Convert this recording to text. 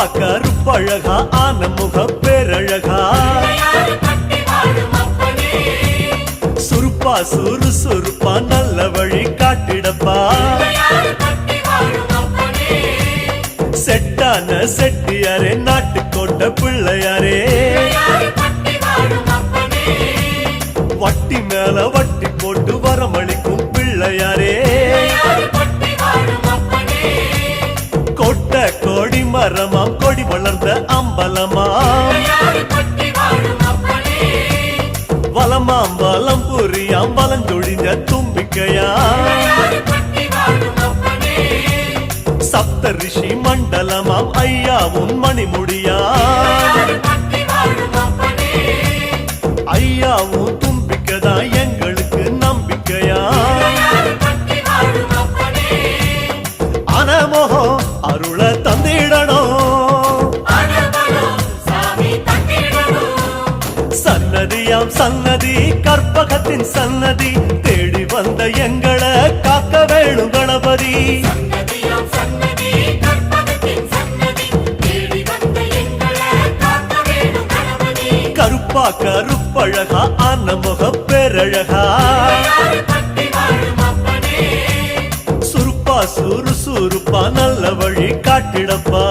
கருப்பழகா ஆன முக பேரழகா சுருப்பா சுறு சுருப்பா நல்ல வழி காட்டிடப்பா. செட்டான செட்டியாரே நாட்டுக்கோட்டை பிள்ளையாரே. வட்டி மேல வட்டி போட்டு வரமளிக்கும் பிள்ளையாரே. அம்பலமாம் வலமாம் வலம் புரியாம் வலஞ்சொழிஞ்ச தும்பிக்கையாம் சப்த ரிஷி மண்டலமாம் ஐயாவும் மணிமுடியாம் ஐயாவும் தும்பிக்கைதா சன்னதியாம் சன்னதி கற்பகத்தின் சன்னதி தேடி வந்த எங்களை காக்க வேணும் கணபதி. கருப்பா கருப்பழகா ஆன முக பேரழகா சுருப்பா சுறு சுருப்பா நல்ல வழி காட்டிடப்பா.